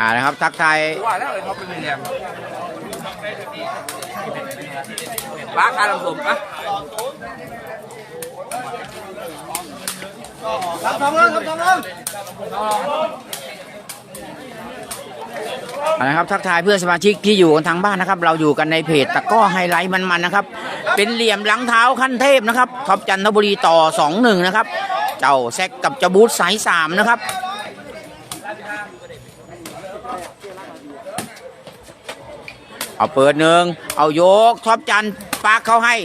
อ่านะครับ ทักทายว่าแล้วเลยเขาเป็นเหลี่ยมป้าการลำสมปะ อ่านะครับทักทายเพื่อนสมาชิกที่อยู่กันทางบ้านนะครับ เราอยู่กันในเพจตะก้อไฮไลท์มันๆนะครับ เป็นเหลี่ยมหลังเท้าขั้นเทพนะครับท็อปจันทบุรีต่อสองหนึ่งนะครับ เจ้าแซกกับเจ้าบูธสายสามนะครับเอาเปิดหนึ่งเอายกท็อปจันปากเขาให้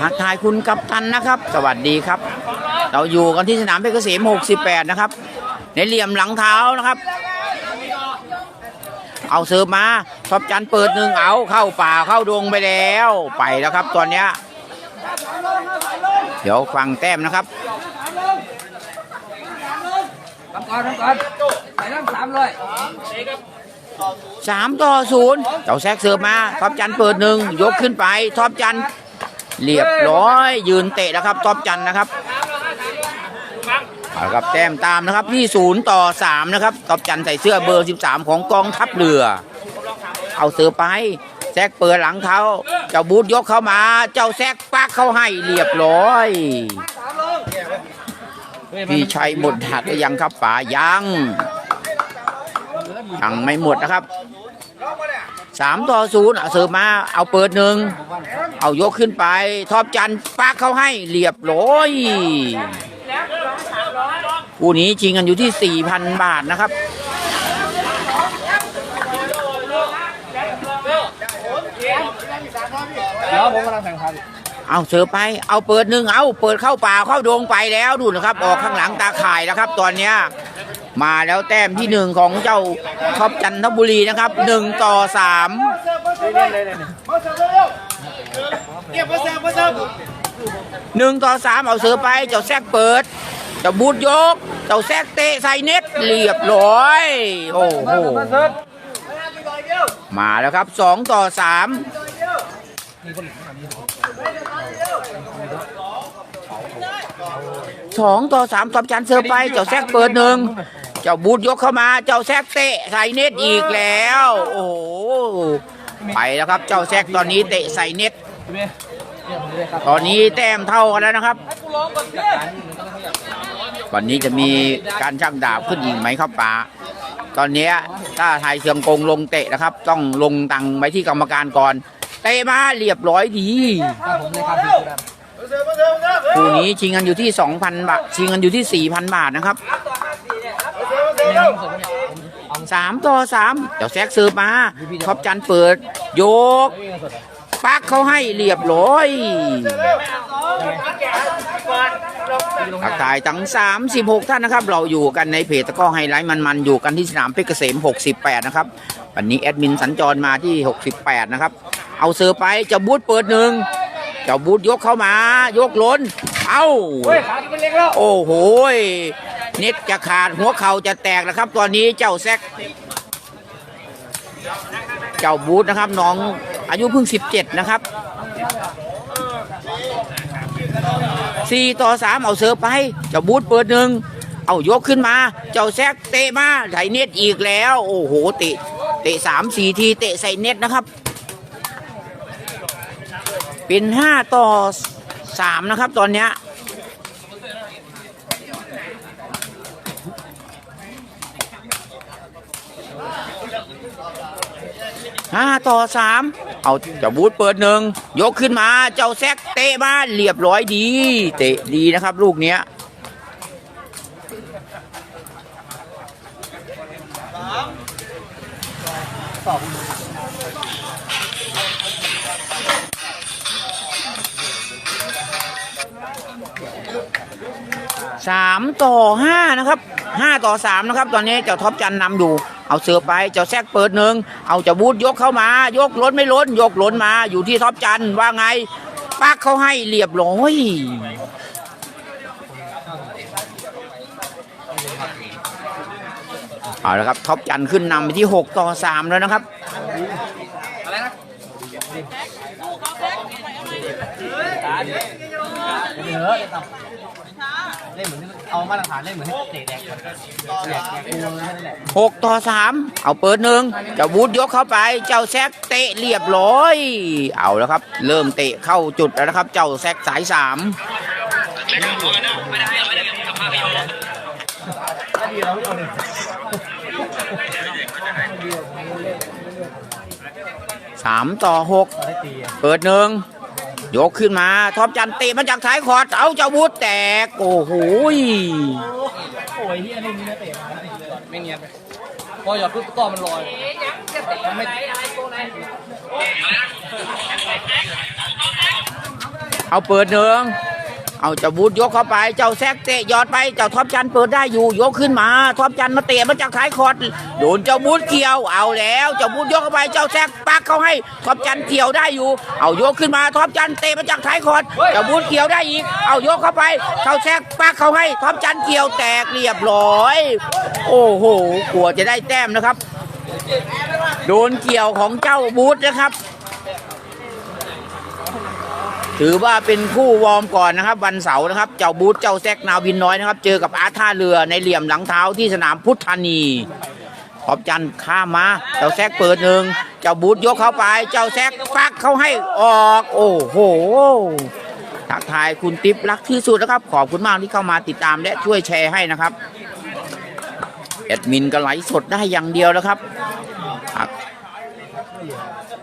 ทักทายคุณกัปตันนะครับ สวัสดีครับ เราอยู่กันที่สนามเพชรเกษม 68 นะครับ ในเหลี่ยมหลังเท้านะครับ เอาเสิร์ฟมาท็อปจันทร์เปิดหนึ่งเอาเข้าป่าเข้าดงไปแล้วไปแล้วครับตอนเนี้ยเดี๋ยวฟังแต้มนะครับทำก่อนทำก่อนใส่น้ำสามเลยสามต่อศูนย์เจ้าแซกเสิร์ฟมาท็อปจันทร์เปิดหนึ่งยกขึ้นไปท็อปจันทร์ เรียบร้อย ยืนเตะนะครับ ท็อปจันนะครับเอาครับแต้มตามนะครับที่ศูนย์ต่อสามนะครับท็อปจันใส่เสื้อเบอร์ 13 ของกองทัพเรือ เอาเสิร์ฟไปแซกเปิดหลังเท้าเจ้าบูธยกเข้ามา เจ้าแซกปักเข้าให้เรียบร้อย พี่ชัยหมดหัดหรือยังครับป๋ายังยังไม่หมดนะครับ สามต่อศูนย์เอาเสิร์ฟมาเอาเปิดหนึ่งเอายกขึ้นไป ทอบจันปากเข้าให้เรียบร้อยคู่นี้ชิงกันอยู่ที่4,000บาทนะครับเดี๋ยวผมกำลังแข่งขันเอาเสิร์ฟไป เอาเปิดหนึ่งเอาเปิดเข้าป่าเข้าดงไปแล้วดูนะครับ ออกข้างหลังตาข่ายแล้วครับ ตอนเนี้ย มาแล้วแต้มที่หนึ่งของเจ้าท็อปจันทบุรีนะครับหนึ่งต่อสามหนึ่งต่อสามเอาเสือไป เจ้าแซกเปิด เจ้าบูดยก เจ้าแซกเตะใส่เน็ตเรียบร้อย โอ้โห มาแล้วครับสองต่อสามสองต่อสามตอบจันเสือไป เจ้าแซกเปิดหนึ่ง เจ้าบูดยกเข้ามา เจ้าแซกเตะใส่เน็ตอีกแล้ว โอ้โห ไปแล้วครับ เจ้าแซกตอนนี้เตะใส่เน็ต ตอนนี้แต้มเท่ากันแล้วนะครับ วันนี้จะมีการช่างดาบขึ้นอีกไหมครับป๋า ตอนนี้ถ้าไทยเชียงกงลงเตะนะครับ ต้องลงตังไว้ที่กรรมการก่อน เตะมาเรียบร้อยดีถ้าผมได้ครับพี่กูดคู่นี้ชิงกันอยู่ที่2,000บาทชิงกันอยู่ที่4,000บาทนะครับ สามต่อสามเดี๋ยวแซกซื้อมาท็อปจันเปิด โยก ปักเขาให้เรียบร้อยทักทายทั้ง 36 ท่านนะครับ เราอยู่กันในเพจตะกร้อไฮไลท์มันๆ อยู่กันที่สนามเพชรเกษม 68 นะครับ วันนี้แอดมินสัญจรมาที่ 68 นะครับ เอาเซอร์ไปเจ้าบูธเปิดหนึ่งเจ้าบูธยกเข้ามายกล้น เอ้าเฮ้ยขาที่มันเล็กแล้วโอ้โหย เน็ตจะขาดหัวเข่าจะแตกนะครับ ตอนนี้เจ้าแซกเจ้าบูธนะครับน้องอายุเพิ่ง 17 นะครับ4ต่อ3เอาเสิร์ฟไป เจ้าบูธเปิดหนึ่งเอายกขึ้นมา เจ้าแซกเตะมาใส่เน็ตอีกแล้ว โอ้โหเตะเตะสามสี่ทีเตะใส่เน็ตนะครับ เป็นห้าต่อสามนะครับ ตอนเนี้ย ห้าต่อสามเอาเจ้าบูธเปิดหนึ่งยกขึ้นมาเจ้าแซกเตะมาเรียบร้อยดี เตะดีนะครับ ลูกเนี้ยสามต่อห้านะครับห้าต่อสามนะครับ ตอนนี้เจ้าท็อปจันนำอยู่ เอาเสือไปเจ้าแซกเปิดหนึ่งเอาเจ้าบูธยกเข้ามา ยกล้นไม่ล้น ยกล้นมาอยู่ที่ท็อปจันว่าไงปักเขาให้เรียบร้อยเอาละครับท็อปจันขึ้นนำไปที่ 6 ต่อ 3 แล้วนะครับอะไรนะ ล่นเหมือนเอามาตรฐานเล่นเหมือนให้เตะแดกแดกกูนั่นแหละ6ต่อ3เอาเปิดหนึ่งเจ้าบูธยกเข้าไป เจ้าแซกเตะเรียบร้อย เอาแล้วครับ เริ่มเตะเข้าจุดแล้วนะครับ เจ้าแซกสายสามสามต่อหกได้ตีอะเปิดหนึ่ง ยกขึ้นมาทอปจันเตะมาจากท้ายคอดเอาเจ้าวุธแตก โอ้โหโอ้ยเฮียนี่นนี้นเตะมาไม่เนียนไปพอหยอดปุ๊บก้อมันลอยไม่เอาเปิดเนือง เอาเจ้าบูธยกเข้าไป เจ้าแซกเตะยอดไป เจ้าท็อปจันเปิดได้อยู่ ยกขึ้นมา ท็อปจันมาเตะมาจากท้ายคอร์ดโดนเจ้าบูธเกี่ยว เอาแล้ว เจ้าบูธยกเข้าไป เจ้าแซกปักเขาให้ ท็อปจันเกี่ยวได้อยู่ เอายกขึ้นมา ท็อปจันเตะมาจากท้ายคอร์ดเจ้าบูธเกี่ยวได้อีก เอายกเข้าไป เจ้าแซกปักเขาให้ ท็อปจันเกี่ยวแตกเรียบร้อย โอ้โห กลัวจะได้แต้มนะครับ โดนเกี่ยวของเจ้าบูธนะครับ ถือว่าเป็นคู่วอร์มก่อนนะครับ วันเสาร์นะครับ เจ้าบูธเจ้าแซกนาวินน้อยนะครับ เจอกับอาร์ท่าเรือในเหลี่ยมหลังเท้าที่สนามพุทธานีขอบจันทร์ข้ามมาเจ้าแซกเปิดหนึ่งเจ้าบูธยกเข้าไป เจ้าแซกปักเข้าให้ออก โอ้โหทักทายคุณติ๊บรักที่สุดนะครับ ขอบคุณมากที่เข้ามาติดตามและช่วยแชร์ให้นะครับแอดมินก็ไหลสดได้อย่างเดียวแล้วครับครับ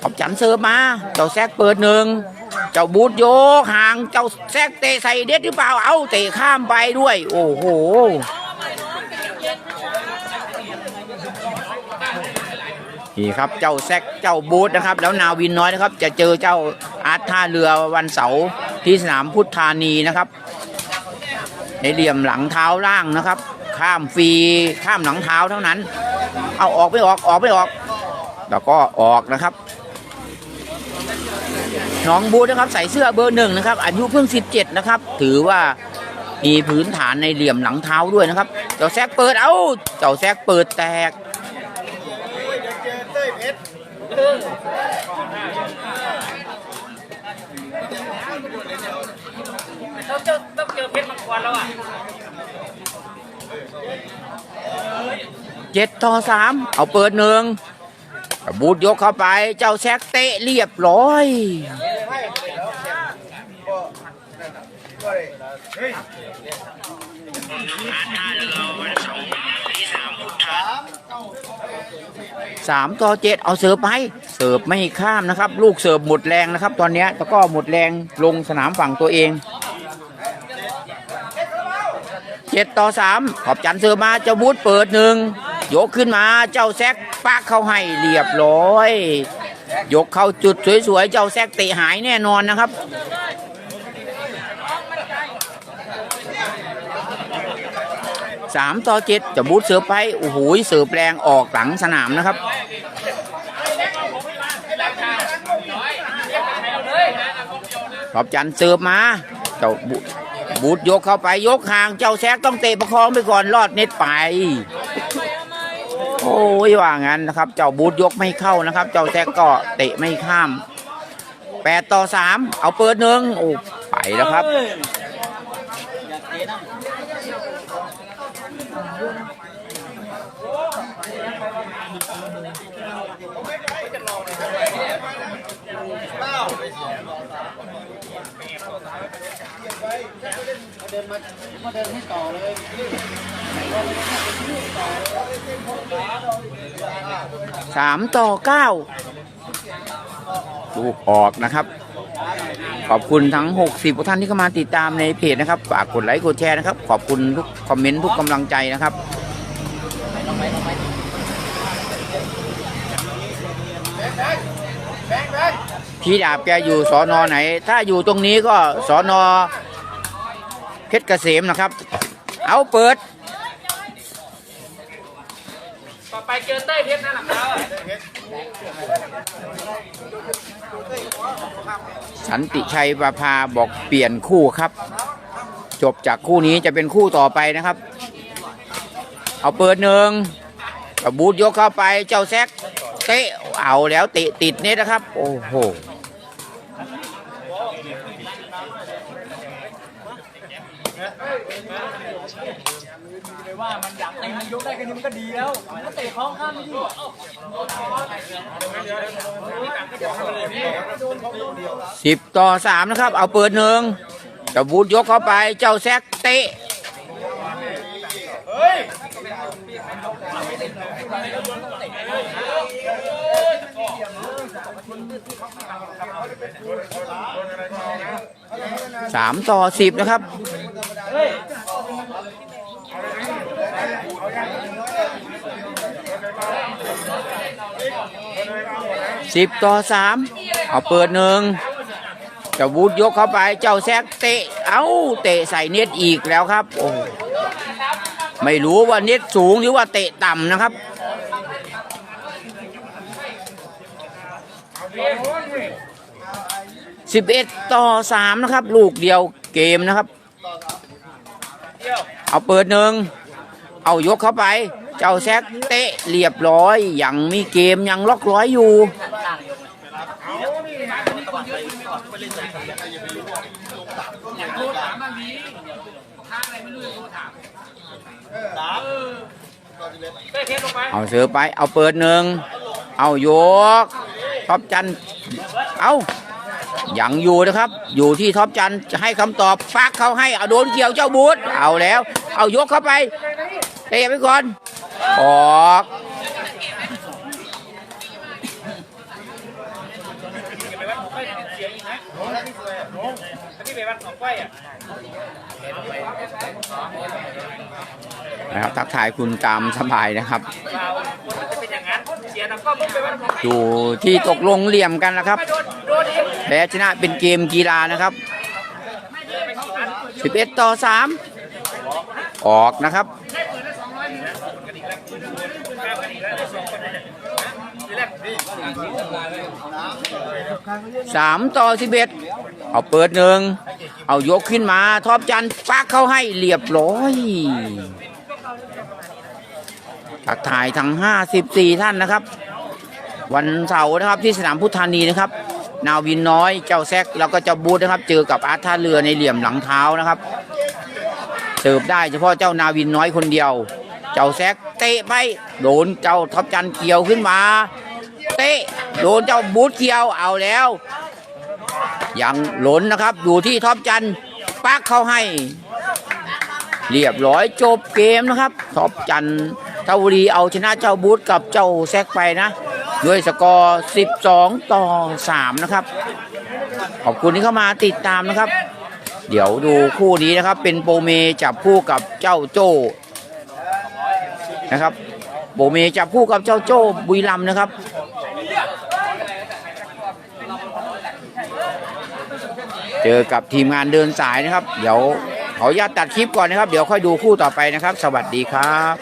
ขอบจันทร์เสิร์ฟมา เจ้าแซกเปิดหนึ่ง เจ้าบูธโยกห่างเจ้าแซกเตะใส่เด็ดหรือเปล่าเอาเตะข้ามไปด้วย โอ้โหนี่ครับเจ้าแซกเจ้าบูธนะครับ แล้วนาวินน้อยนะครับ จะเจอเจ้าอาร์ตท่าเรือวันเสาร์ที่สนามพุทธานีนะครับ ในเหลี่ยมหลังเท้าล่างนะครับ ข้ามฟรีข้ามหลังเท้าเท่านั้น เอาออกไม่ออกออกไม่ออก แล้วก็ออกนะครับ น้องบูนะครับใส่เสื้อเบอร์หนึ่งนะครับ อายุเพิ่ง 17 นะครับ ถือว่ามีพื้นฐานในเหลี่ยมหลังเท้าด้วยนะครับ เจ้าแซกเปิดเอ้า เจ้าแซกเปิดแตกต้องเจอต้องเจอเพชรมังกรแล้วอะเจ็ดต่อสามเอาเปิดหนึ่งบูธยกเข้าไป เจ้าแซกเตะเรียบร้อย สามต่อเจ็ดเอาเสิร์ฟไปเสิร์ฟไม่ข้ามนะครับ ลูกเสิร์ฟหมดแรงนะครับ ตอนนี้ยแล้วก็หมดแรงลงสนามฝั่งตัวเองเจ็ดต่อสามขอบจันทร์เสือมาเจ้าบูธเปิดหนึ่งยกขึ้นมาเจ้าแซกปักเข้าให้เรียบร้อย ยกเข้าจุดสวยๆเจ้าแซกเตะหายแน่นอนนะครับ สามต่อเจ็ดเจะบูธเสือไปโอ้โหเสือแปลงออกหลังสนามนะครับขอบจันเสิร์ฟมาเจ้าบูบูธยกเข้าไปยกห่างเจ้าแซกต้องเตะประคองไปก่อนรอดเน็ตไป โอ้ยว่างั้นนะครับ เจ้าบูธยกไม่เข้านะครับ เจ้าแซกก็เตะไม่ข้ามแปดต่อสามเอาเปิดหนึ่งโอ้ไปแล้วครับ สามต่อเก้าลูกออกนะครับ ขอบคุณทั้ง 60ท่านที่เข้ามาติดตามในเพจนะครับฝากกดไลค์กดแชร์นะครับ ขอบคุณทุกคอมเมนต์ทุกกำลังใจนะครับพี่ดาบแกอยู่สอนอไหน ถ้าอยู่ตรงนี้ก็สอนอ เพชรเกษมนะครับ เอาเปิดอไปเจอเต้ยเพชรนั่นแหละเขาสันติชัยประภาบอกเปลี่ยนคู่ครับ จบจากคู่นี้จะเป็นคู่ต่อไปนะครับ เอาเปิดหนึ่งเอาบูทยกเข้าไปเจ้าแซกเตะเอาแล้วเตะติดเน็ตนะครับ โอ้โห เลยว่ามันอยากเตะมันยกได้แค่นี้มันก็ดีแล้วมันก็เตะคล้องข้ามไม่ดีสิบต่อสามนะครับ เอาเปิดหนึ่งเจ้าบูทยกเข้าไป เจ้าแซกเตะสามต่อสิบนะครับ สิบต่อสามเอาเปิดหนึ่งจ้าวูดยกเข้าไปเจ้าแซกเตะ เอาเตะใส่เน็ตอีกแล้วครับ โอ้ไม่รู้ว่าเน็ตสูงหรือว่าเตะต่ำนะครับสิบเอ็ดต่อสามนะครับ ลูกเดียวเกมนะครับ เอาเปิดหนึ่งเอายกเข้าไป เจ้าแซกเตะเรียบร้อยยังมีเกมยังล็อกร้อยอยู่เอาเสือไป เอาเปิดหนึ่ง เอายกท็อปจัน เอา ยังอยู่นะครับ อยู่ที่ท็อปจันจะให้คำตอบฟักเขาให้เอาโดนเกี่ยวเจ้าบูธเอาแล้ว เอายกเข้าไปเตะไปก่อนออกที่ไปวัดหนองก้อยอะนะครับทักทายคุณตามสบายนะครับอย่างนั้นเสียหนังก็มุ่งไปวัดหนองก้อยอยู่ที่ตกลงเหลี่ยมกันนะครับ แพ้ชนะเป็นเกมกีฬานะครับ 11 ต่อ 3 ออกนะครับสามต่อสิบเอ็ดเอาเปิดหนึ่ง เอายกขึ้นมาทอปจันทร์ฟักเข้าให้เรียบร้อยทักทายทั้ง 54 ท่านนะครับ วันเสาร์นะครับที่สนามพุทธานีนะครับ นาวินน้อยเจ้าแซกแล้วก็เจ้าบูธนะครับ เจอกับอาร์ท่าเรือในเหลี่ยมหลังเท้านะครับเสิร์ฟได้เฉพาะเจ้านาวินน้อยคนเดียว เจ้าแซกเตะไปโดนเจ้าท็อปจันเกี่ยวขึ้นมา เตะโดนเจ้าบูธเกี่ยวเอาแล้ว ยังหล่นนะครับอยู่ที่ท็อปจันปักเข้าให้ เรียบร้อยจบเกมนะครับท็อปจันทร์ทบุรีเอาชนะเจ้าบูธกับเจ้าแซกไปนะ ด้วยสกอร์ 12 ต่อ 3 นะครับ ขอบคุณที่เข้ามาติดตามนะครับ เดี๋ยวดูคู่นี้นะครับ เป็นโปเมจับคู่กับเจ้าโจ้นะครับโปเมจับคู่กับเจ้าโจ้บุรีรัมย์นะครับเจอกับทีมงานเดินสายนะครับ เดี๋ยวขออนุญาตตัดคลิปก่อนนะครับ เดี๋ยวค่อยดูคู่ต่อไปนะครับ สวัสดีครับ